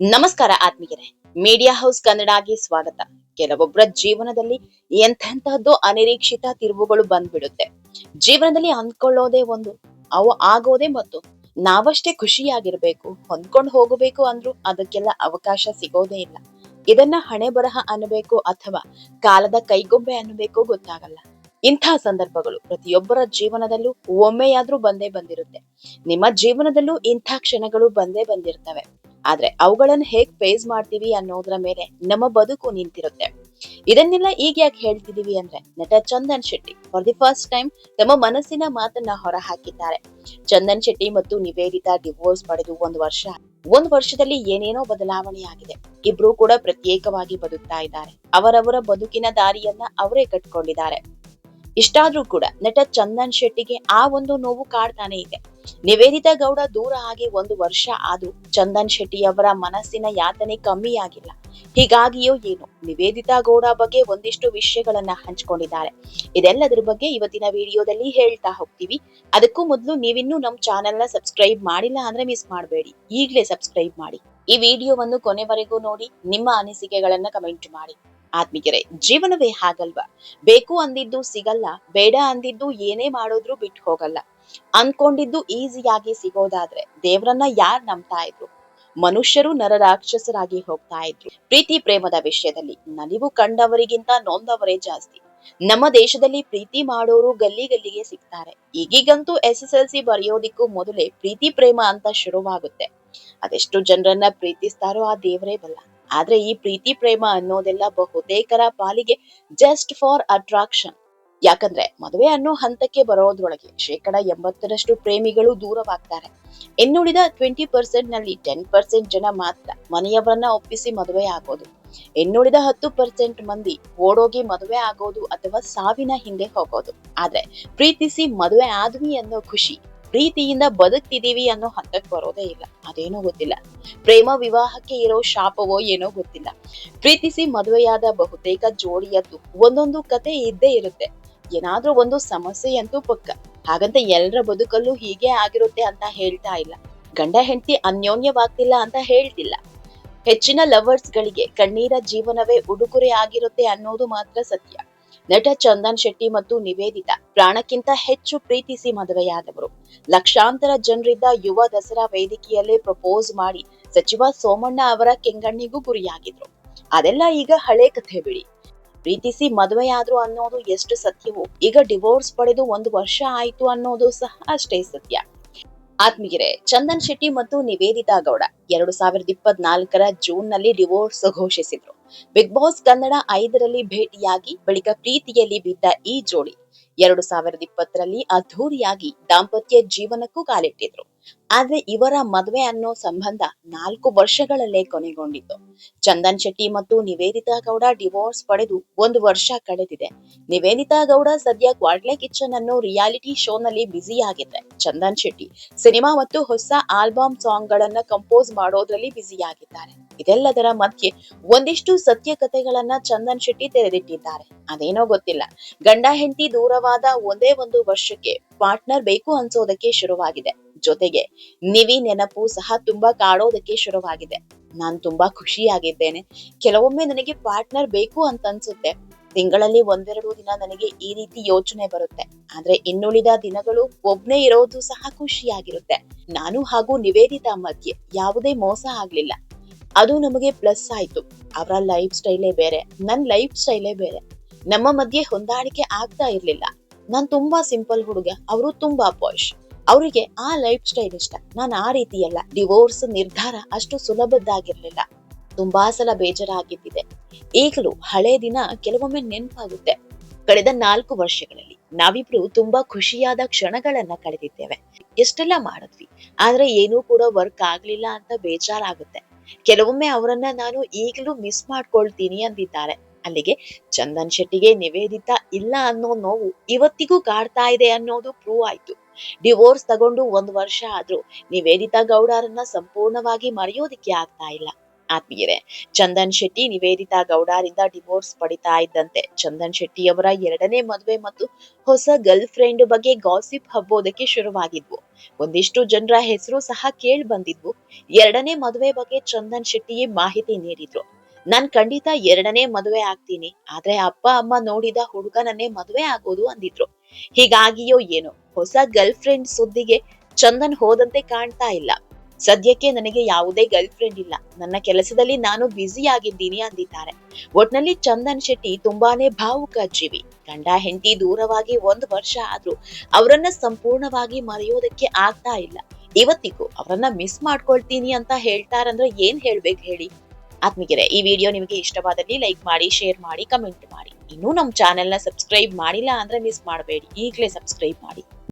ನಮಸ್ಕಾರ ಆತ್ಮೀಯರೇ. Media house ಕನ್ನಡಗೆ ಸ್ವಾಗತ. ಕೆಲವೊಬ್ಬರ ಜೀವನದಲ್ಲಿ ಎಂತೆಂತಹದ್ದು ಅನಿರೀಕ್ಷಿತ ತಿರುವುಗಳು ಬಂದ್ಬಿಡುತ್ತೆ. ಜೀವನದಲ್ಲಿ ಅಂದ್ಕೊಳ್ಳೋದೇ ಒಂದು, ಅವು ಆಗೋದೇ ಮತ್ತು ನಾವಷ್ಟೇ ಖುಷಿಯಾಗಿರ್ಬೇಕು, ಹೊಂದ್ಕೊಂಡು ಹೋಗಬೇಕು ಅಂದ್ರೂ ಅದಕ್ಕೆಲ್ಲ ಅವಕಾಶ ಸಿಗೋದೇ ಇಲ್ಲ. ಇದನ್ನ ಹಣೆ ಬರಹ ಅನ್ನಬೇಕು ಅಥವಾ ಕಾಲದ ಕೈಗೊಂಬೆ ಅನ್ನಬೇಕು ಗೊತ್ತಾಗಲ್ಲ. ಇಂಥ ಸಂದರ್ಭಗಳು ಪ್ರತಿಯೊಬ್ಬರ ಜೀವನದಲ್ಲೂ ಒಮ್ಮೆಯಾದ್ರೂ ಬಂದೇ ಬಂದಿರುತ್ತೆ. ನಿಮ್ಮ ಜೀವನದಲ್ಲೂ ಇಂಥ ಕ್ಷಣಗಳು ಬಂದೇ ಬಂದಿರ್ತವೆ. ಆದ್ರೆ ಅವುಗಳನ್ನ ಹೇಗ್ ಫೇಸ್ ಮಾಡ್ತೀವಿ ಅನ್ನೋದ್ರ ಮೇಲೆ ನಮ್ಮ ಬದುಕು ನಿಂತಿರುತ್ತೆ. ಇದನ್ನೆಲ್ಲ ಈಗ ಯಾಕೆ ಹೇಳ್ತಿದೀವಿ ಅಂದ್ರೆ ನಟ Chandan Shetty for the first time ತಮ್ಮ ಮನಸ್ಸಿನ ಮಾತನ್ನ ಹೊರ ಹಾಕಿದ್ದಾರೆ ಚಂದನ್ ಶೆಟ್ಟಿ ಮತ್ತು ನಿವೇದಿತಾ ಡಿವೋರ್ಸ್ ಪಡೆದು ಒಂದು ವರ್ಷ ಒಂದು ವರ್ಷದಲ್ಲಿ ಏನೇನೋ ಬದಲಾವಣೆ ಆಗಿದೆ. ಇಬ್ರು ಕೂಡ ಪ್ರತ್ಯೇಕವಾಗಿ ಬದುಕ್ತಾ ಇದ್ದಾರೆ. ಅವರವರ ಬದುಕಿನ ದಾರಿಯನ್ನ ಅವರೇ ಕಟ್ಕೊಂಡಿದ್ದಾರೆ. ಇಷ್ಟಾದ್ರೂ ಕೂಡ ನಟ ಚಂದನ್ ಶೆಟ್ಟಿಗೆ ಆ ಒಂದು ನೋವು ಕಾಡ್ತಾನೆ ಇದೆ. ನಿವೇದಿತಾ ಗೌಡ ದೂರ ಆಗಿ ಒಂದು ವರ್ಷ ಆದ್ರೂ ಚಂದನ್ ಶೆಟ್ಟಿ ಅವರ ಮನಸ್ಸಿನ ಯಾತನೆ ಕಮ್ಮಿ ಆಗಿಲ್ಲ. ಹೀಗಾಗಿಯೋ ಏನು, ನಿವೇದಿತಾ ಗೌಡ ಬಗ್ಗೆ ಒಂದಿಷ್ಟು ವಿಷಯಗಳನ್ನ ಹಂಚಿಕೊಂಡಿದ್ದಾರೆ. ಇದೆಲ್ಲದರ ಬಗ್ಗೆ ಇವತ್ತಿನ ವಿಡಿಯೋದಲ್ಲಿ ಹೇಳ್ತಾ ಹೋಗ್ತೀವಿ. ಅದಕ್ಕೂ ಮೊದಲು ನೀವಿನ್ನೂ ನಮ್ಮ ಚಾನೆಲ್ನ ಸಬ್ಸ್ಕ್ರೈಬ್ ಮಾಡಿಲ್ಲ ಅಂದ್ರೆ ಮಿಸ್ ಮಾಡಬೇಡಿ. ಈಗಲೇ ಸಬ್ಸ್ಕ್ರೈಬ್ ಮಾಡಿ. ಈ ವಿಡಿಯೋವನ್ನು ಕೊನೆವರೆಗೂ ನೋಡಿ, ನಿಮ್ಮ ಅನಿಸಿಕೆಗಳನ್ನ ಕಮೆಂಟ್ ಮಾಡಿ. ಆತ್ಮಿಕರೇ, ಜೀವನವೇ ಹಾಗಲ್ವಾ? ಬೇಕು ಅಂದಿದ್ದು ಸಿಗಲ್ಲ, ಬೇಡ ಅಂದಿದ್ದು ಏನೇ ಮಾಡೋದ್ರೂ ಬಿಟ್ಟು ಹೋಗಲ್ಲ. ಅನ್ಕೊಂಡಿದ್ದು ಈಸಿಯಾಗಿ ಸಿಗೋದಾದ್ರೆ ದೇವರನ್ನ ಯಾರ್ ನಂಬ್ತಾ ಇದ್ರು? ಮನುಷ್ಯರು ನರರಾಕ್ಷಸರಾಗಿ ಹೋಗ್ತಾ ಇದ್ರು. ಪ್ರೀತಿ ಪ್ರೇಮದ ವಿಷಯದಲ್ಲಿ ನಲಿವು ಕಂಡವರಿಗಿಂತ ನೊಂದವರೇ ಜಾಸ್ತಿ. ನಮ್ಮ ದೇಶದಲ್ಲಿ ಪ್ರೀತಿ ಮಾಡೋರು ಗಲ್ಲಿ ಗಲ್ಲಿಗೆ ಸಿಗ್ತಾರೆ. ಈಗೀಗಂತೂ ಎಸ್ ಎಸ್ ಎಲ್ ಸಿ ಬರೆಯೋದಿಕ್ಕೂ ಮೊದಲೇ ಪ್ರೀತಿ ಪ್ರೇಮ ಅಂತ ಶುರುವಾಗುತ್ತೆ. ಅದೆಷ್ಟು ಜನರನ್ನ ಪ್ರೀತಿಸ್ತಾರೋ ಆ ದೇವರೇ ಬಲ್ಲ ಆದ್ರೆ ಈ ಪ್ರೀತಿ ಪ್ರೇಮ ಅನ್ನೋದೆಲ್ಲ ಬಹುತೇಕರ ಪಾಲಿಗೆ ಜಸ್ಟ್ ಫಾರ್ ಅಟ್ರಾಕ್ಷನ್ ಯಾಕಂದ್ರೆ ಮದುವೆ ಅನ್ನೋ ಹಂತಕ್ಕೆ ಬರೋದ್ರೊಳಗೆ ಶೇಕಡ ಎಂಬತ್ತರಷ್ಟು ಪ್ರೇಮಿಗಳು ದೂರವಾಗ್ತಾರೆ. ಇನ್ನುಳಿದ ಟ್ವೆಂಟಿ ಪರ್ಸೆಂಟ್ನಲ್ಲಿ ಟೆನ್ ಪರ್ಸೆಂಟ್ ಜನ ಮಾತ್ರ ಮನೆಯವರನ್ನ ಒಪ್ಪಿಸಿ ಮದುವೆ ಆಗೋದು. ಇನ್ನುಳಿದ ಹತ್ತು ಪರ್ಸೆಂಟ್ ಮಂದಿ ಓಡೋಗಿ ಮದುವೆ ಆಗೋದು ಅಥವಾ ಸಾವಿನ ಹಿಂದೆ ಹೋಗೋದು. ಆದ್ರೆ ಪ್ರೀತಿಸಿ ಮದುವೆ ಆದ್ವಿ ಅನ್ನೋ ಖುಷಿ ಪ್ರೀತಿಯಿಂದ ಬದುಕ್ತಿದೀವಿ ಅನ್ನೋ ಹಂತಕ್ಕೆ ಬರೋದೇ ಇಲ್ಲ. ಅದೇನೋ ಗೊತ್ತಿಲ್ಲ. ಪ್ರೇಮ ವಿವಾಹಕ್ಕೆ ಇರೋ ಶಾಪವೋ ಏನೋ ಗೊತ್ತಿಲ್ಲ. ಪ್ರೀತಿಸಿ ಮದುವೆಯಾದ ಬಹುತೇಕ ಜೋಡಿಯದ್ದು ಒಂದೊಂದು ಕತೆ ಇದ್ದೇ ಇರುತ್ತೆ. ಏನಾದ್ರೂ ಒಂದು ಸಮಸ್ಯೆ ಅಂತೂ ಪಕ್ಕ. ಹಾಗಂತ ಎಲ್ಲರ ಬದುಕಲ್ಲೂ ಹೀಗೆ ಆಗಿರುತ್ತೆ ಅಂತ ಹೇಳ್ತಾ ಇಲ್ಲ. ಗಂಡ ಹೆಂಡತಿ ಅನ್ಯೋನ್ಯವಾಗ್ತಿಲ್ಲ ಅಂತ ಹೇಳ್ತಿಲ್ಲ. ಹೆಚ್ಚಿನ ಲವರ್ಸ್ ಗಳಿಗೆ ಕಣ್ಣೀರ ಜೀವನವೇ ಉಡುಗೊರೆ ಆಗಿರುತ್ತೆ ಅನ್ನೋದು ಮಾತ್ರ ಸತ್ಯ. ನಟ ಚಂದನ್ ಶೆಟ್ಟಿ ಮತ್ತು ನಿವೇದಿತಾ ಪ್ರಾಣಕ್ಕಿಂತ ಹೆಚ್ಚು ಪ್ರೀತಿಸಿ ಮದುವೆಯಾದವರು. ಲಕ್ಷಾಂತರ ಜನರಿದ್ದ ಯುವ ದಸರಾ ವೇದಿಕೆಯಲ್ಲೇ ಪ್ರಪೋಸ್ ಮಾಡಿ ಸಚಿವ ಸೋಮಣ್ಣ ಅವರ ಕೆಂಗಣ್ಣಿಗೂ ಗುರಿಯಾಗಿದ್ರು. ಅದೆಲ್ಲ ಈಗ ಹಳೆ ಕಥೆ ಬಿಡಿ. ಪ್ರೀತಿಸಿ ಮದುವೆಯಾದ್ರು ಅನ್ನೋದು ಎಷ್ಟು ಸತ್ಯವೋ, ಈಗ ಡಿವೋರ್ಸ್ ಪಡೆದು ಒಂದು ವರ್ಷ ಆಯ್ತು ಅನ್ನೋದು ಸಹ ಅಷ್ಟೇ ಸತ್ಯ. ಆತ್ಮೀಯರೇ, ಚಂದನ್ ಶೆಟ್ಟಿ ಮತ್ತು ನಿವೇದಿತಾ ಗೌಡ ಎರಡು ಸಾವಿರದ ಇಪ್ಪತ್ನಾಲ್ಕರ ಜೂನ್ನಲ್ಲಿ ಡಿವೋರ್ಸ್ ಘೋಷಿಸಿದ್ರು. ಬಿಗ್ ಬಾಸ್ ಕನ್ನಡ ಐದರಲ್ಲಿ ಭೇಟಿಯಾಗಿ ಬಳಿಕ ಪ್ರೀತಿಯಲ್ಲಿ ಬಿದ್ದ ಈ ಜೋಡಿ. ಎರಡು ಸಾವಿರದ ಇಪ್ಪತ್ತರಲ್ಲಿ ಅದ್ಧೂರಿಯಾಗಿ ದಾಂಪತ್ಯ ಜೀವನಕ್ಕೂ ಕಾಲಿಟ್ಟಿದ್ರು. ಆದ್ರೆ ಇವರ ಮದುವೆ ಅನ್ನೋ ಸಂಬಂಧ ನಾಲ್ಕು ವರ್ಷಗಳಲ್ಲೇ ಕೊನೆಗೊಂಡಿತ್ತು. ಚಂದನ್ ಶೆಟ್ಟಿ ಮತ್ತು ನಿವೇದಿತಾ ಗೌಡ ಡಿವೋರ್ಸ್ ಪಡೆದು ಒಂದು ವರ್ಷ ಕಳೆದಿದೆ. ನಿವೇದಿತಾ ಗೌಡ ಸದ್ಯ ಕ್ವಾಡ್ಲೆ ಕಿಚನ್ ಅನ್ನೋ ರಿಯಾಲಿಟಿ ಶೋನಲ್ಲಿ ಬ್ಯುಸಿ ಆಗಿದ್ರೆ. ಚಂದನ್ ಶೆಟ್ಟಿ ಸಿನಿಮಾ ಮತ್ತು ಹೊಸ ಆಲ್ಬಮ್ ಸಾಂಗ್ ಗಳನ್ನ ಕಂಪೋಸ್ ಮಾಡೋದ್ರಲ್ಲಿ ಬ್ಯುಸಿ ಆಗಿದ್ದಾರೆ ಇದೆಲ್ಲದರ ಮಧ್ಯೆ ಒಂದಿಷ್ಟು ಸತ್ಯ ಕಥೆಗಳನ್ನ ಚಂದನ್ ಶೆಟ್ಟಿ ತೆರೆದಿಟ್ಟಿದ್ದಾರೆ. ಅದೇನೋ ಗೊತ್ತಿಲ್ಲ. ಗಂಡ ಹೆಂಡತಿ ದೂರವಾದ ಒಂದೇ ಒಂದು ವರ್ಷಕ್ಕೆ ಪಾರ್ಟ್ನರ್ ಬೇಕು ಅನ್ಸೋದಕ್ಕೆ ಶುರುವಾಗಿದೆ. ಜೊತೆಗೆ ನಿವಿ ನೆನಪು ಸಹ ತುಂಬಾ ಕಾಡೋದಕ್ಕೆ ಶುರುವಾಗಿದೆ. ನಾನ್ ತುಂಬಾ ಖುಷಿಯಾಗಿದ್ದೇನೆ. ಕೆಲವೊಮ್ಮೆ ನನಗೆ ಪಾರ್ಟ್ನರ್ ಬೇಕು ಅಂತ ಅನ್ಸುತ್ತೆ ತಿಂಗಳಲ್ಲಿ ಒಂದೆರಡು ದಿನ ನನಗೆ ಈ ರೀತಿ ಯೋಚನೆ ಬರುತ್ತೆ. ಆದ್ರೆ ಇನ್ನುಳಿದ ದಿನಗಳು ಒಬ್ನೇ ಇರೋದು ಸಹ ಖುಷಿಯಾಗಿರುತ್ತೆ. ನಾನು ಹಾಗೂ ನಿವೇದಿತಾ ಮಧ್ಯೆ ಯಾವುದೇ ಮೋಸ ಆಗ್ಲಿಲ್ಲ. ಅದು ನಮಗೆ ಪ್ಲಸ್ ಆಯ್ತು. ಅವರ ಲೈಫ್ ಸ್ಟೈಲೇ ಬೇರೆ, ನನ್ ಲೈಫ್ ಸ್ಟೈಲೇ ಬೇರೆ. ನಮ್ಮ ಮಧ್ಯೆ ಹೊಂದಾಣಿಕೆ ಆಗ್ತಾ ಇರ್ಲಿಲ್ಲ. ನಾನ್ ತುಂಬಾ ಸಿಂಪಲ್ ಹುಡುಗ, ಅವರು ತುಂಬಾ ಪಾಯ್ಶ್ ಅವರಿಗೆ ಆ ಲೈಫ್ ಸ್ಟೈಲ್ ಇಷ್ಟ. ನಾನು ಆ ರೀತಿಯಲ್ಲ ಡಿವೋರ್ಸ್ ನಿರ್ಧಾರ ಅಷ್ಟು ಸುಲಭದ್ದಾಗಿರ್ಲಿಲ್ಲ. ತುಂಬಾ ಸಲ ಬೇಜಾರಾಗಿದ್ದಿದೆ. ಈಗಲೂ ಹಳೆ ದಿನ ಕೆಲವೊಮ್ಮೆ ನೆನಪಾಗುತ್ತೆ. ಕಳೆದ ನಾಲ್ಕು ವರ್ಷಗಳಲ್ಲಿ ನಾವಿಬ್ರು ತುಂಬಾ ಖುಷಿಯಾದ ಕ್ಷಣಗಳನ್ನ ಕಳೆದಿದ್ದೇವೆ. ಎಷ್ಟೆಲ್ಲ ಮಾಡಿದ್ವಿ, ಆದ್ರೆ ಏನೂ ಕೂಡ ವರ್ಕ್ ಆಗ್ಲಿಲ್ಲ ಅಂತ ಬೇಜಾರಾಗುತ್ತೆ. ಕೆಲವೊಮ್ಮೆ ಅವರನ್ನ ನಾನು ಈಗಲೂ ಮಿಸ್ ಮಾಡ್ಕೊಳ್ತೀನಿ ಅಂದಿದ್ದಾರೆ. ಅಲ್ಲಿಗೆ ಚಂದನ್ ಶೆಟ್ಟಿಗೆ ನಿವೇದಿತ ಇಲ್ಲ ಅನ್ನೋ ನೋವು ಇವತ್ತಿಗೂ ಕಾಡ್ತಾ ಇದೆ ಅನ್ನೋದು ಪ್ರೂವ್ ಆಯ್ತು. ಡಿವೋರ್ಸ್ ತಗೊಂಡು ಒಂದು ವರ್ಷ ಆದ್ರೂ ನಿವೇದಿತಾ ಗೌಡರನ್ನ ಸಂಪೂರ್ಣವಾಗಿ ಮರೆಯೋದಿಕ್ಕೆ ಆಗ್ತಾ ಇಲ್ಲ. ಆತ್ಮೀಯರೇ, ಚಂದನ್ ಶೆಟ್ಟಿ ನಿವೇದಿತಾ ಗೌಡರಿಂದ ಡಿವೋರ್ಸ್ ಪಡಿತಾ ಇದ್ದಂತೆ. ಚಂದನ್ ಶೆಟ್ಟಿ ಅವರ ಎರಡನೇ ಮದುವೆ ಮತ್ತು ಹೊಸ ಗರ್ಲ್ ಫ್ರೆಂಡ್ ಬಗ್ಗೆ ಗಾಸಿಪ್ ಹಬ್ಬೋದಕ್ಕೆ ಶುರುವಾಗಿದ್ವು. ಒಂದಿಷ್ಟು ಜನರ ಹೆಸರು ಸಹ ಕೇಳಿ ಬಂದಿದ್ವು. ಎರಡನೇ ಮದುವೆ ಬಗ್ಗೆ ಚಂದನ್ ಶೆಟ್ಟಿಯೇ ಮಾಹಿತಿ ನೀಡಿದ್ರು. ನಾನ್ ಖಂಡಿತ ಎರಡನೇ ಮದುವೆ ಆಗ್ತೀನಿ. ಆದ್ರೆ ಅಪ್ಪ, ಅಮ್ಮ ನೋಡಿದ ಹುಡುಗನನ್ನೇ ಮದುವೆ ಆಗೋದು ಅಂದಿದ್ರು. ಹೀಗಾಗಿಯೋ ಏನೋ, ಹೊಸ ಗರ್ಲ್ ಫ್ರೆಂಡ್ ಸುದ್ದಿಗೆ ಚಂದನ್ ಹೋದಂತೆ ಕಾಣ್ತಾ ಇಲ್ಲ. ಸದ್ಯಕ್ಕೆ ನನಗೆ ಯಾವುದೇ ಗರ್ಲ್ ಫ್ರೆಂಡ್ ಇಲ್ಲ. ನನ್ನ ಕೆಲಸದಲ್ಲಿ ನಾನು ಬ್ಯುಸಿ ಆಗಿದ್ದೀನಿ ಅಂದಿದ್ದಾರೆ. ಒಟ್ನಲ್ಲಿ ಚಂದನ್ ಶೆಟ್ಟಿ ತುಂಬಾನೇ ಭಾವುಕ ಜೀವಿ. ಗಂಡ, ಹೆಂಡತಿ ದೂರವಾಗಿ ಒಂದು ವರ್ಷ ಆದ್ರೂ ಅವರನ್ನ ಸಂಪೂರ್ಣವಾಗಿ ಮರೆಯೋದಕ್ಕೆ ಆಗ್ತಾ ಇಲ್ಲ. ಇವತ್ತಿಗೂ ಅವರನ್ನ ಮಿಸ್ ಮಾಡ್ಕೊಳ್ತೀನಿ ಅಂತ ಹೇಳ್ತಾರಂದ್ರೆ ಏನ್ ಹೇಳ್ಬೇಕು ಹೇಳಿ? ಆತ್ಮಿಗೆರೆ ಈ ವಿಡಿಯೋ ನಿಮಗೆ ಇಷ್ಟವಾದಲ್ಲಿ ಲೈಕ್ ಮಾಡಿ, ಶೇರ್ ಮಾಡಿ, ಕಮೆಂಟ್ ಮಾಡಿ. ಇನ್ನೂ ನಮ್ಮ ಚಾನೆಲ್ನ ಸಬ್ಸ್ಕ್ರೈಬ್ ಮಾಡಿಲ್ಲ ಅಂದ್ರೆ ಮಿಸ್ ಮಾಡಬೇಡಿ. ಈಗಲೇ ಸಬ್ಸ್ಕ್ರೈಬ್ ಮಾಡಿ.